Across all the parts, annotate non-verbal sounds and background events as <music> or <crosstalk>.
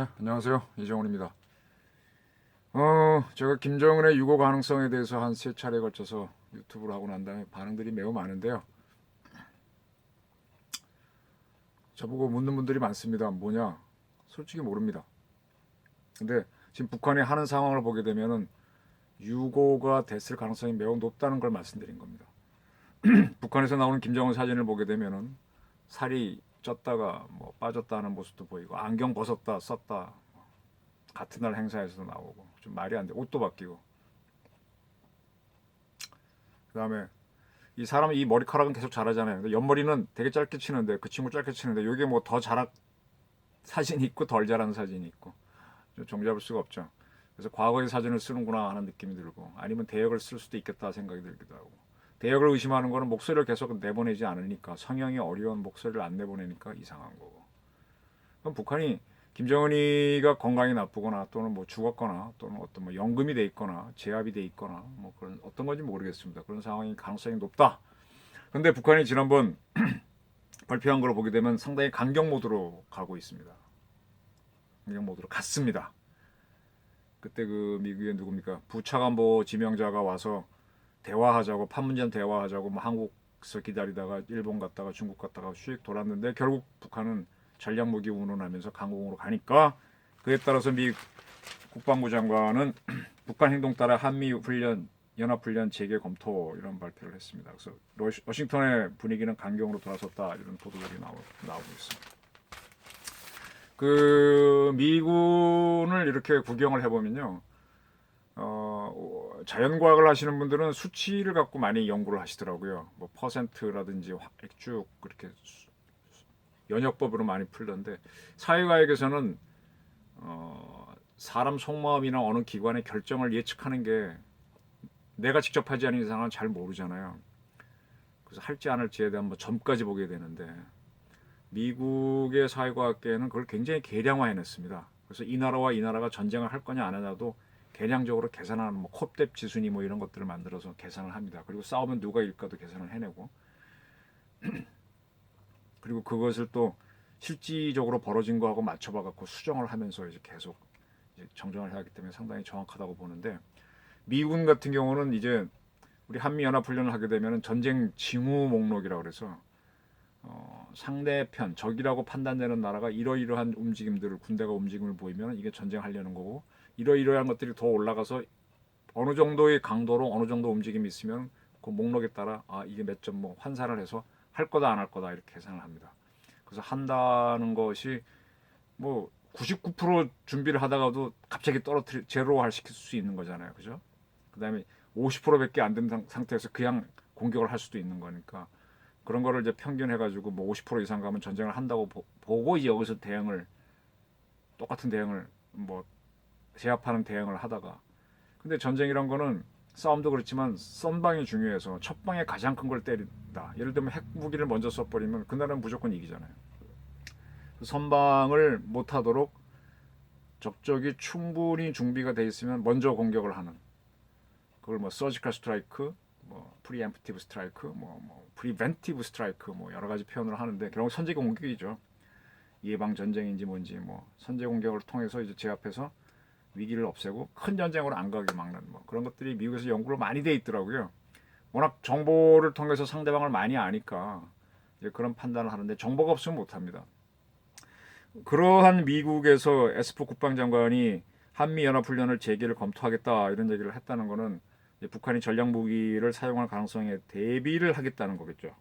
네, 안녕하세요. 이정훈입니다. 어, 제가 김정은의 유고 가능성에 대해서 한 세 차례에 걸쳐서 유튜브를 하고 난 다음에 반응들이 매우 많은데요. 저보고 묻는 분들이 많습니다. 뭐냐? 솔직히 모릅니다. 근데 지금 북한이 하는 상황을 보게 되면은 유고가 됐을 가능성이 매우 높다는 걸 말씀드린 겁니다. <clears throat> 북한에서 나오는 김정은 사진을 보게 되면은 살이 쪘다가 뭐 빠졌다는 모습도 보이고 안경 벗었다 썼다 같은 날 행사에서도 나오고 좀 말이 안 돼. 옷도 바뀌고. 그다음에 이 사람은 이 머리카락은 계속 자라잖아요. 근데 옆머리는 되게 짧게 치는데 그 친구 짧게 치는데 이게 뭐 더 자란 사진이 있고 덜 자란 사진이 있고 좀 종잡을 수가 없죠. 그래서 과거의 사진을 쓰는구나 하는 느낌이 들고 아니면 대역을 쓸 수도 있겠다 생각이 들기도 하고 대역을 의심하는 거는 목소리를 계속 내보내지 않으니까 성형이 어려운 목소리를 안 내보내니까 이상한 거고 그럼 북한이 김정은이가 건강이 나쁘거나 또는 뭐 죽었거나 또는 어떤 뭐 연금이 돼 있거나 제압이 돼 있거나 뭐 그런 어떤 건지 모르겠습니다. 그런 상황이 가능성이 높다. 근데 북한이 지난번 <clears throat> 발표한 걸 보게 되면 상당히 강경 모드로 가고 있습니다. 강경 모드로 갔습니다. 그때 그 미국의 누굽니까 부차관보 지명자가 와서 대화하자고 판문점 대화하자고 뭐 한국에서 기다리다가 일본 갔다가 중국 갔다가 수익 돌았는데 결국 북한은 전략 무기 운운하면서 강공으로 가니까 그에 따라서 미 국방부 장관은 <clears throat> 북한 행동 따라 한미 훈련 연합 훈련 재개 검토 이런 발표를 했습니다. 그래서 러시- 워싱턴의 분위기는 강경으로 돌아섰다 이런 보도들이 나오, 나오고 있습니다. 그 미군을 이렇게 구경을 해보면요. 어, 자연과학을 하시는 분들은 수치를 갖고 많이 연구를 하시더라고요. 뭐 퍼센트라든지 화- 쭉 그렇게 수- 연역법으로 많이 풀던데 사회과학에서는 어, 사람 속마음이나 어느 기관의 결정을 예측하는 게 내가 직접 하지 않은 이상은 잘 모르잖아요. 그래서 할지 안 할지에 대한 뭐 점까지 보게 되는데 미국의 사회과학계는 그걸 굉장히 계량화해냈습니다. 그래서 이 나라와 이 나라가 전쟁을 할 거냐 안 하냐도 계량적으로 계산하는 뭐 콥뎁 지순이 뭐 이런 것들을 만들어서 계산을 합니다. 그리고 싸우면 누가 일까도 계산을 해내고 <clears throat> 그리고 그것을 또 실질적으로 벌어진 거하고 맞춰봐 갖고 수정을 하면서 이제 계속 이제 정정을 해야 하기 때문에 상당히 정확하다고 보는데 미군 같은 경우는 이제 우리 한미 연합 훈련을 하게 되면 전쟁 징후 목록이라고 그래서 어, 상대편 적이라고 판단되는 나라가 이러이러한 움직임들을 군대가 움직임을 보이면 이게 전쟁하려는 거고 이러이러한 것들이 더 올라가서 어느 정도의 강도로 어느 정도 움직임이 있으면 그 목록에 따라 아 이게 몇 점 뭐 환산을 해서 할 거다 안 할 거다 이렇게 계산을 합니다. 그래서 한다는 것이 뭐 99% 준비를 하다가도 갑자기 떨어뜨리 제로화 시킬 수 있는 거잖아요. 그죠? 그다음에 50%밖에 안 된 상태에서 그냥 공격을 할 수도 있는 거니까 그런 거를 이제 평균해 가지고 뭐 50% 이상 가면 전쟁을 한다고 보, 보고 이제 여기서 대응을 똑같은 대응을 뭐 제압하는 대응을 하다가 근데 전쟁이란 거는 싸움도 그렇지만 선방이 중요해서 첫 방에 가장 큰 걸 때린다. 예를 들면 핵 무기를 먼저 써버리면 그 나라는 무조건 이기잖아요. 선방을 못하도록 적적이 충분히 준비가 돼 있으면 먼저 공격을 하는 그걸 뭐 서지컬 스트라이크, 뭐 프리엠프티브 스트라이크, 뭐, 뭐 프리벤티브 스트라이크 뭐 여러 가지 표현을 하는데 결국 선제 공격이죠. 예방 전쟁인지 뭔지 뭐 선제 공격을 통해서 이제 제압해서 위기를 없애고 큰 전쟁으로 안 가게 막는 뭐 그런 것들이 미국에서 연구를 많이 돼 있더라고요. 워낙 정보를 통해서 상대방을 많이 아니까 이제 그런 판단을 하는데 정보가 없으면 못 합니다. 그러한 미국에서 에스포 국방장관이 한미 연합 훈련을 재개를 검토하겠다 이런 얘기를 했다는 이제 북한이 전략 무기를 사용할 가능성에 대비를 하겠다는 거겠죠.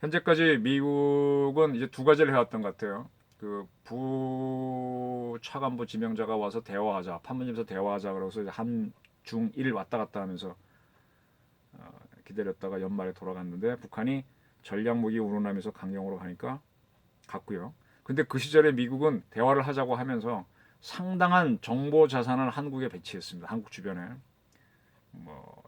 현재까지 미국은 이제 두 가지를 해왔던 것 같아요. 그 부 차관부 지명자가 와서 대화하자, 판문점에서 대화하자 그러고서 한중일 왔다 갔다 하면서 어, 기다렸다가 연말에 돌아갔는데 북한이 전략 무기 운운하면서 강경으로 가니까 갔고요. 근데 그 시절에 미국은 대화를 하자고 하면서 상당한 정보 자산을 한국에 배치했습니다. 한국 주변에 뭐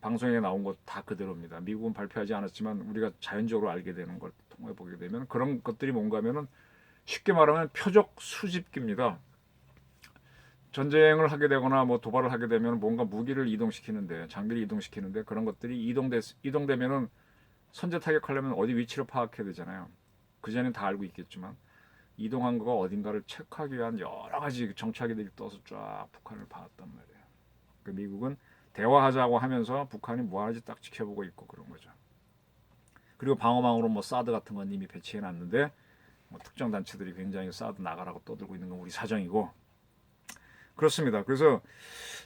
방송에 나온 것 다 그대로입니다. 미국은 발표하지 않았지만 우리가 자연적으로 알게 되는 걸 통해 보게 되면 그런 것들이 뭔가면은 쉽게 말하면 표적 수집기입니다. 전쟁을 하게 되거나 뭐 도발을 하게 되면 뭔가 무기를 이동시키는데 장비를 이동시키는데 그런 것들이 이동돼 이동되면은 선제 타격하려면 어디 위치를 파악해야 되잖아요. 그 전엔 다 알고 있겠지만 이동한 거가 어딘가를 체크하기 위한 여러 가지 정찰기들이 떠서 쫙 북한을 봤단 말이에요. 그 미국은 대화하자고 하면서 북한이 뭐 하는지 딱 지켜보고 있고 그런 거죠. 그리고 방어망으로 뭐 사드 같은 건 이미 배치해 놨는데 뭐 특정 단체들이 굉장히 사드 나가라고 떠들고 있는 건 우리 사정이고 그렇습니다. 그래서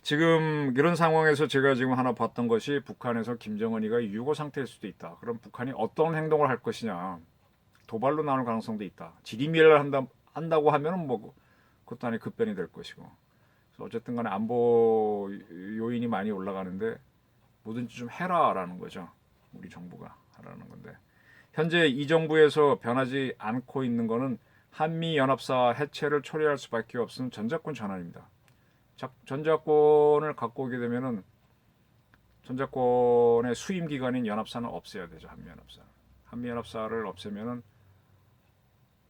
지금 이런 상황에서 제가 지금 하나 봤던 것이 북한에서 김정은이가 유고 상태일 수도 있다. 그럼 북한이 어떤 행동을 할 것이냐 도발로 나올 가능성도 있다. 지리멸을 한다 한다고 하면은 뭐 그것도 아니 급변이 될 것이고. 그래서 어쨌든 간에 안보 요인이 많이 올라가는데 뭐든지 좀 해라라는 거죠. 우리 정부가 하라는 건데 현재 이 정부에서 변하지 않고 있는 거는 한미 연합사 해체를 초래할 수밖에 없는 전자권 전환입니다. 자- 전자권을 갖고 오게 되면은 전자권의 수임 기관인 연합사는 없애야 되죠 한미 연합사. 한미 연합사를 없애면은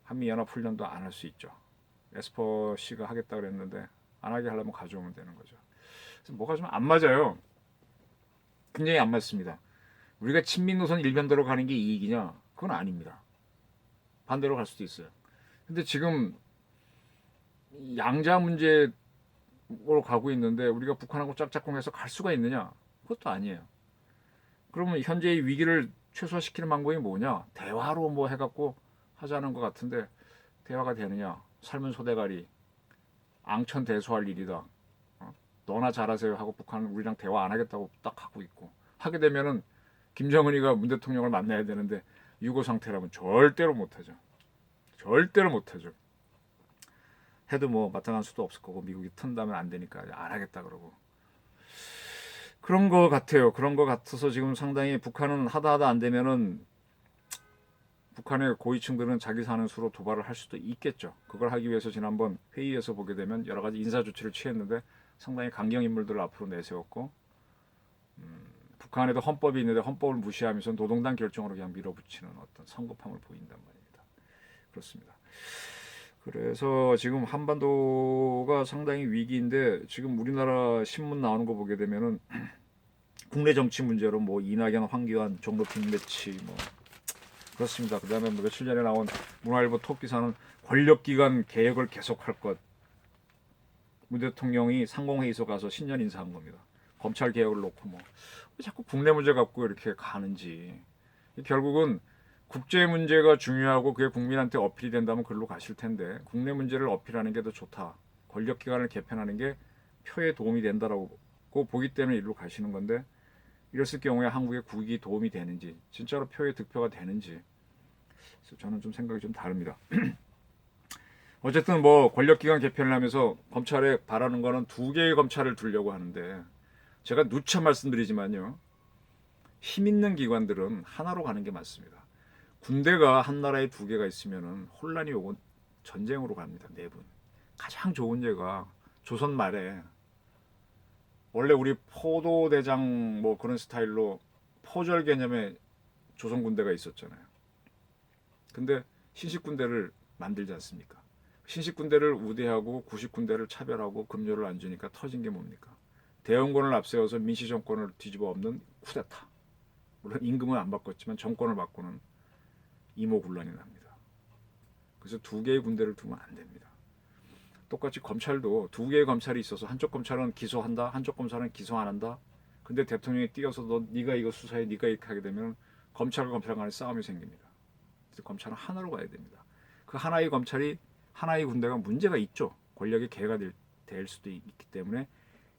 한미 연합 훈련도 안 할 수 있죠. 에스퍼 씨가 하겠다 그랬는데 안 하게 하려면 가져오면 되는 거죠. 그래서 뭐가 좀 안 맞아요. 굉장히 안 맞습니다. 우리가 친민 노선 일변도로 가는 게 이익이냐? 그건 아닙니다. 반대로 갈 수도 있어요. 근데 지금 이 양자 문제로 가고 있는데 우리가 북한하고 짝짝꿍해서 갈 수가 있느냐? 그것도 아니에요. 그러면 현재의 위기를 최소화시키는 방법이 뭐냐? 대화로 뭐 해갖고 하자는 것 같은데 대화가 되느냐? 삶은 소대가리, 앙천 대소할 일이다. 어? 너나 잘하세요 하고 북한은 우리랑 대화 안 하겠다고 딱 하고 있고 하게 되면은 김정은이가 문 대통령을 만나야 되는데 유고 상태라면 절대로 못하죠. 절대로 못하죠. 해도 뭐 마땅한 수도 없을 거고 미국이 튼다면 안 되니까 안 하겠다 그러고 그런 거 같아요. 그런 거 같아서 지금 상당히 북한은 하다 하다 안 되면은 북한의 고위층들은 자기 사는 수로 도발을 할 수도 있겠죠. 그걸 하기 위해서 지난번 회의에서 보게 되면 여러 가지 인사 조치를 취했는데 상당히 강경 인물들을 앞으로 내세웠고 음, 북한에도 헌법이 있는데 헌법을 무시하면서 노동당 결정으로 그냥 밀어붙이는 어떤 성급함을 보인단 말입니다. 그렇습니다. 그래서 지금 한반도가 상당히 위기인데 지금 우리나라 신문 나오는 거 보게 되면은 <clears throat> 국내 정치 문제로 뭐 이낙연, 황교안, 종로 빅매치 뭐 그렇습니다. 그 다음에 뭐 며칠 전에 나온 문화일보 톱 기사는 권력기관 개혁을 계속할 것. 문 대통령이 상공회의소 가서 신년 인사한 겁니다. 검찰 개혁을 놓고 뭐왜 자꾸 국내 문제 갖고 이렇게 가는지 결국은 국제 문제가 중요하고 그게 국민한테 어필이 된다면 글로 가실 텐데 국내 문제를 어필하는 게 더 좋다. 권력 기관을 개편하는 게 표에 도움이 된다라고 보기 때문에 이리로 가시는 건데 이랬을 경우에 한국의 국익이 도움이 되는지 진짜로 표에 득표가 되는지 저는 좀 생각이 좀 다릅니다. <clears throat> 어쨌든 뭐 권력기관 개편을 하면서 검찰에 바라는 거는 두 개의 검찰을 두려고 하는데 제가 누차 말씀드리지만요. 힘 있는 기관들은 하나로 가는 게 맞습니다. 군대가 한 나라에 두 개가 있으면은 혼란이 오고 전쟁으로 갑니다. 내분. 가장 좋은 예가 조선 말에 원래 우리 포도대장 뭐 그런 스타일로 포절 개념의 조선 군대가 있었잖아요. 근데 신식 군대를 만들지 않습니까? 신식 군대를 우대하고 구식 군대를 차별하고 급료를 안 주니까 터진 게 뭡니까? 대원군을 앞세워서 민시 정권을 뒤집어 엎는 쿠데타. 물론 임금은 안 바꿨지만 정권을 바꾸는 이모군란이 납니다. 그래서 두 개의 군대를 두면 안 됩니다. 똑같이 검찰도 두 개의 검찰이 있어서 한쪽 검찰은 기소한다, 한쪽 검찰은 기소 안 한다. 근데 대통령이 뛰어서 너 네가 이거 수사해, 네가 이렇게 하게 되면 검찰과 검찰 간에 싸움이 생깁니다. 그래서 검찰은 하나로 가야 됩니다. 그 하나의 검찰이 하나의 군대가 문제가 있죠. 권력의 개가 될, 될 수도 있기 때문에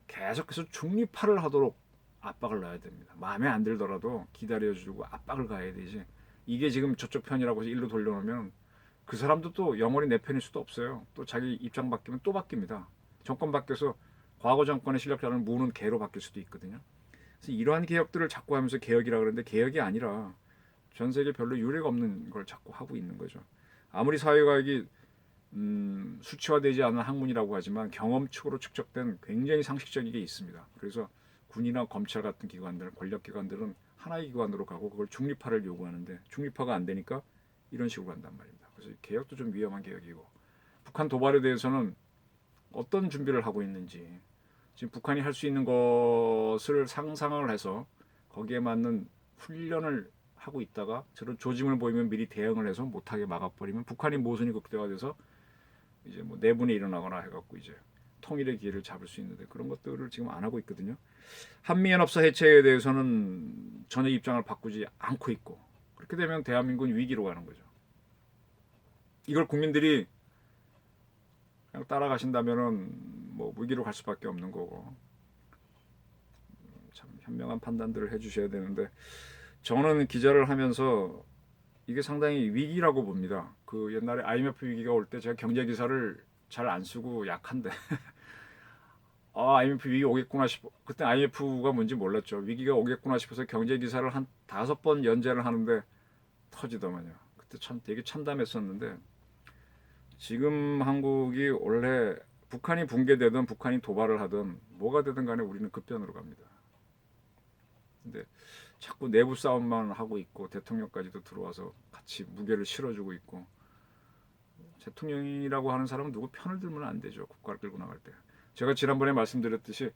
계속해서 중립화를 하도록 압박을 넣어야 됩니다. 마음에 안 들더라도 기다려주고 압박을 가야 되지. 이게 지금 저쪽 편이라고 해서 일로 돌려놓으면 그 사람도 또 영원히 내 편일 수도 없어요. 또 자기 입장 바뀌면 또 바뀝니다. 정권 바뀌어서 과거 정권의 실력자는 무는 개로 바뀔 수도 있거든요. 그래서 이러한 개혁들을 자꾸 하면서 개혁이라 그러는데 개혁이 아니라 전 세계 별로 유례가 없는 걸 자꾸 하고 있는 거죠. 아무리 사회과학이 음, 수치화되지 않은 학문이라고 하지만 경험축으로 축적된 굉장히 상식적인 게 있습니다. 그래서 군이나 검찰 같은 기관들, 권력기관들은 하나의 기관으로 가고 그걸 중립화를 요구하는데 중립화가 안 되니까 이런 식으로 간단 말입니다. 그래서 개혁도 좀 위험한 개혁이고 북한 도발에 대해서는 어떤 준비를 하고 있는지 지금 북한이 할 수 있는 것을 상상을 해서 거기에 맞는 훈련을 하고 있다가 저런 조짐을 보이면 미리 대응을 해서 못하게 막아버리면 북한이 모순이 극대화 돼서 이제 뭐 내분이 일어나거나 해갖고 이제 통일의 기회를 잡을 수 있는데 그런 것들을 지금 안 하고 있거든요. 한미연합사 해체에 대해서는 전혀 입장을 바꾸지 않고 있고 그렇게 되면 대한민국은 위기로 가는 거죠. 이걸 국민들이 그냥 따라가신다면은 뭐 위기로 갈 수밖에 없는 거고 음, 참 현명한 판단들을 해주셔야 되는데 저는 기자를 하면서 이게 상당히 위기라고 봅니다. 그 옛날에 IMF 위기가 올 때 제가 경제 기사를 잘 안 쓰고 약한데 <laughs> 아 IMF 위기 오겠구나 싶어 그때 IMF가 뭔지 몰랐죠. 위기가 오겠구나 싶어서 경제 기사를 한 다섯 번 연재를 하는데 터지더만요. 그때 참 되게 참담했었는데 지금 한국이 원래 북한이 붕괴되든 북한이 도발을 하든 뭐가 되든 간에 우리는 급변으로 갑니다. 근데 자꾸 내부 싸움만 하고 있고 대통령까지도 들어와서 같이 무게를 실어주고 있고 대통령이라고 하는 사람은 누구 편을 들면 안 되죠. 국가를 끌고 나갈 때. 제가 지난번에 말씀드렸듯이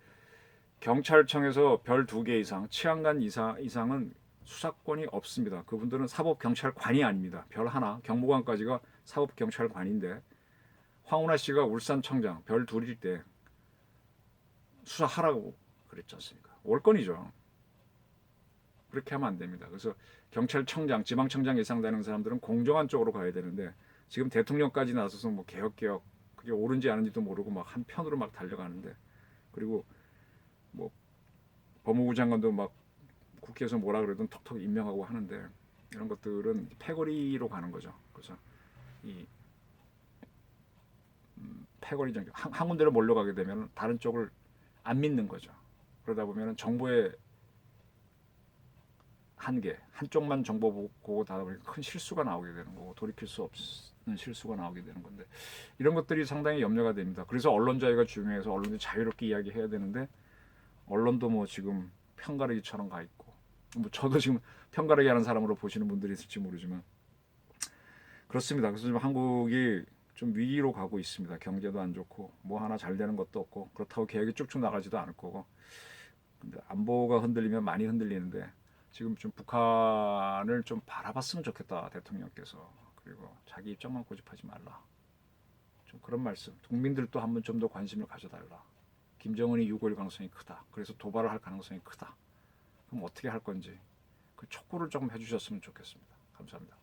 경찰청에서 별 두 개 이상, 치안관 이상 이상은 수사권이 없습니다. 그분들은 사법 경찰관이 아닙니다. 별 하나, 경무관까지가 사법 경찰관인데 황운하 씨가 울산 청장 별 둘일 때 수사하라고 그랬지 않습니까? 월권이죠. 그렇게 하면 안 됩니다. 그래서 경찰청장, 지방청장 예상 되는 사람들은 공정한 쪽으로 가야 되는데 지금 대통령까지 나서서 뭐 개혁 개혁 그게 옳은지 아닌지도 모르고 막 한 편으로 막 달려가는데 그리고 뭐 법무부 장관도 막 국회에서 뭐라 그래도 턱턱 임명하고 하는데 이런 것들은 패거리로 가는 거죠. 그래서 이 음, 패거리 정교 한, 한 군데로 몰려가게 되면 다른 쪽을 안 믿는 거죠. 그러다 보면 정보의 한계 한쪽만 정보 보고 다다 보니까 큰 실수가 나오게 되는 거고 돌이킬 수 없는 실수가 나오게 되는 건데 이런 것들이 상당히 염려가 됩니다. 그래서 언론 자유가 중요해서 언론이 자유롭게 이야기해야 되는데 언론도 뭐 지금 편가르기처럼 가 있고 뭐 저도 지금 편가르기 하는 사람으로 보시는 분들이 있을지 모르지만 그렇습니다. 그래서 지금 한국이 좀 위기로 가고 있습니다. 경제도 안 좋고 뭐 하나 잘 되는 것도 없고 그렇다고 계획이 쭉쭉 나가지도 않을 거고 근데 안보가 흔들리면 많이 흔들리는데 지금 좀 북한을 좀 바라봤으면 좋겠다 대통령께서. 그리고 자기 입장만 고집하지 말라. 좀 그런 말씀. 국민들도 한번 좀 더 관심을 가져달라. 김정은이 유고일 가능성이 크다. 그래서 도발을 할 가능성이 크다. 그럼 어떻게 할 건지 그 촉구를 조금 해주셨으면 좋겠습니다. 감사합니다.